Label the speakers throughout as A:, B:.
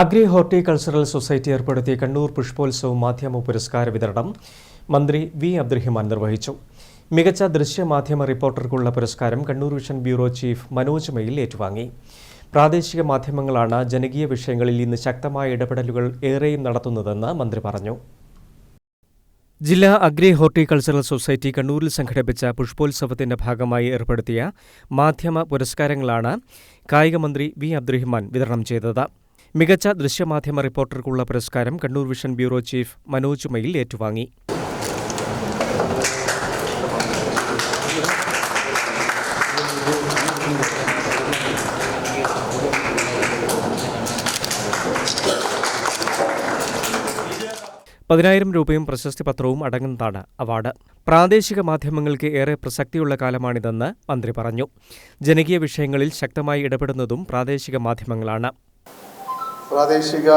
A: Agri horticultural society ഏർപ്പെടുത്തിയ കണ്ണൂർ പുഷ്പോത്സവം മാധ്യമ പുരസ്കാര വിതരണം മന്ത്രി വി അബ്ദുറഹിമാൻ നിർവഹിച്ചു. മികച്ച ദൃശ്യമാധ്യമ റിപ്പോർട്ടർക്കുള്ള പുരസ്കാരം Kannur vision bureau chief Manoj Mayil ഏറ്റുവാങ്ങി. പ്രാദേശിക മാധ്യമങ്ങളാണ് ജനകീയ വിഷയങ്ങളിൽ ഇന്ന് ശക്തമായ ഇടപെടലുകൾ ഏറെയും നടത്തുന്നതെന്ന് മന്ത്രി പറഞ്ഞു. ജില്ലാ അഗ്രി ഹോർട്ടികൾച്ചറൽ സൊസൈറ്റി കണ്ണൂരിൽ സംഘടിപ്പിച്ച പുഷ്പോത്സവത്തിന്റെ ഭാഗമായി ഏർപ്പെടുത്തിയ മാധ്യമ പുരസ്കാരങ്ങളാണ് കായികമന്ത്രി വി അബ്ദുറഹിമാൻ വിതരണം ചെയ്തത്. മികച്ച ദൃശ്യമാധ്യമ റിപ്പോർട്ടർക്കുള്ള പുരസ്കാരം Kannur vision bureau chief Manoj Mayil ഏറ്റുവാങ്ങി. പതിനായിരം രൂപയും പ്രശസ്തി പത്രവും അടങ്ങുന്നതാണ് അവാർഡ്. പ്രാദേശിക മാധ്യമങ്ങൾക്ക് ഏറെ പ്രസക്തിയുള്ള കാലമാണിതെന്ന് മന്ത്രി പറഞ്ഞു. ജനകീയ വിഷയങ്ങളിൽ ശക്തമായി ഇടപെടുന്നതും പ്രാദേശിക മാധ്യമങ്ങളാണ്.
B: പ്രാദേശിക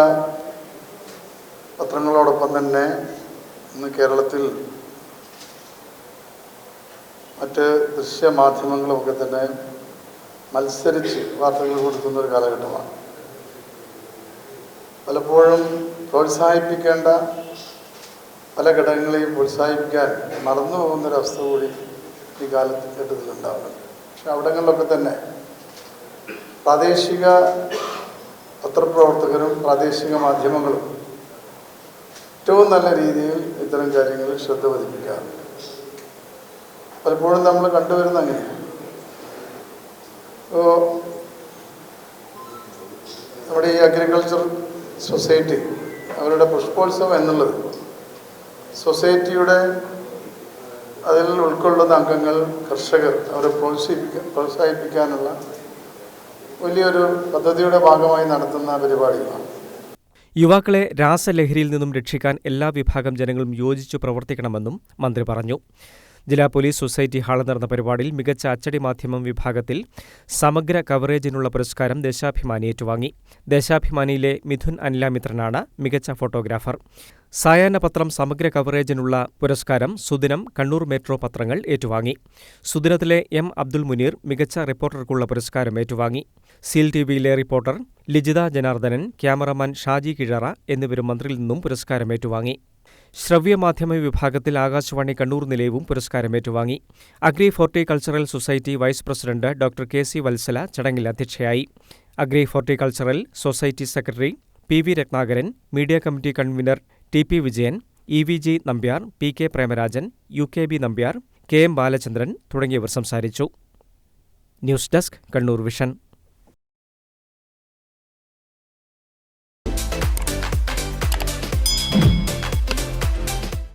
B: പത്രങ്ങളോടൊപ്പം തന്നെ ഇന്ന് കേരളത്തിൽ മറ്റ് ദൃശ്യമാധ്യമങ്ങളുമൊക്കെ തന്നെ മത്സരിച്ച് വാർത്തകൾ കൊടുക്കുന്ന ഒരു കാലഘട്ടമാണ്. പലപ്പോഴും പ്രോത്സാഹിപ്പിക്കേണ്ട പല ഘടകങ്ങളെയും പ്രോത്സാഹിപ്പിക്കാൻ മറന്നു പോകുന്നൊരവസ്ഥ കൂടി ഈ കാലഘട്ടത്തിലുണ്ടാവുന്നുണ്ട്. പക്ഷെ അവിടങ്ങളിലൊക്കെ തന്നെ പ്രാദേശിക പത്രപ്രവർത്തകരും പ്രാദേശിക മാധ്യമങ്ങളും ഏറ്റവും നല്ല രീതിയിൽ ഇത്തരം കാര്യങ്ങളിൽ ശ്രദ്ധ പതിപ്പിക്കാറുണ്ട്. പലപ്പോഴും നമ്മൾ കണ്ടുവരുന്ന അങ്ങനെ. ഇപ്പോൾ നമ്മുടെ ഈ അഗ്രികൾച്ചർ സൊസൈറ്റി അവരുടെ പുഷ്പോത്സവം എന്നുള്ളത് സൊസൈറ്റിയുടെ അതിൽ ഉൾക്കൊള്ളുന്ന അംഗങ്ങൾ കർഷകർ അവരെ പ്രോത്സാഹിപ്പിക്കാൻ പ്രോത്സാഹിപ്പിക്കാനുള്ള വലിയൊരു പദ്ധതിയുടെ ഭാഗമായി നടത്തുന്ന പരിപാടികളാണ്.
A: യുവാക്കളെ രാസലഹരിയിൽ നിന്നും രക്ഷിക്കാൻ എല്ലാ വിഭാഗം ജനങ്ങളും യോജിച്ചു പ്രവർത്തിക്കണമെന്നും മന്ത്രി പറഞ്ഞു. ജില്ലാ പോലീസ് സൊസൈറ്റി ഹാളിൽ നടന്ന പരിപാടിയിൽ മികച്ച അച്ചടി മാധ്യമം വിഭാഗത്തിൽ സമഗ്ര കവറേജിനുള്ള പുരസ്കാരം ദേശാഭിമാനി ഏറ്റുവാങ്ങി. ദേശാഭിമാനിയിലെ മിഥുൻ അനിലാമിത്രനാണ് മികച്ച ഫോട്ടോഗ്രാഫർ. സായാഹ്ന പത്രം സമഗ്ര കവറേജിനുള്ള പുരസ്കാരം സുദിനം കണ്ണൂർ മെട്രോ പത്രങ്ങൾ ഏറ്റുവാങ്ങി. സുദിനത്തിലെ എം അബ്ദുൽ മുനീർ മികച്ച റിപ്പോർട്ടർക്കുള്ള പുരസ്കാരം ഏറ്റുവാങ്ങി. സീൽ ടി വിയിലെ റിപ്പോർട്ടർ ലിജിത ജനാർദ്ദനൻ ക്യാമറമാൻ ഷാജി കിഴറ എന്നിവരും മന്ത്രിയിൽ നിന്നും പുരസ്കാരം ഏറ്റുവാങ്ങി. ശ്രവ്യമാധ്യമ വിഭാഗത്തിൽ ആകാശവാണി കണ്ണൂർ നിലയവും പുരസ്കാരം ഏറ്റുവാങ്ങി. Agri horticultural society vice president doctor K C Vatsala ചടങ്ങിൽ അധ്യക്ഷയായി. Agri horticultural society secretary P V Ratnakaran media committee convener T P Vijayan E V G Nambiar P K Premarajan U K B Nambiar K M Balachandran തുടങ്ങിയവർ സംസാരിച്ചു. News desk Kannur vision.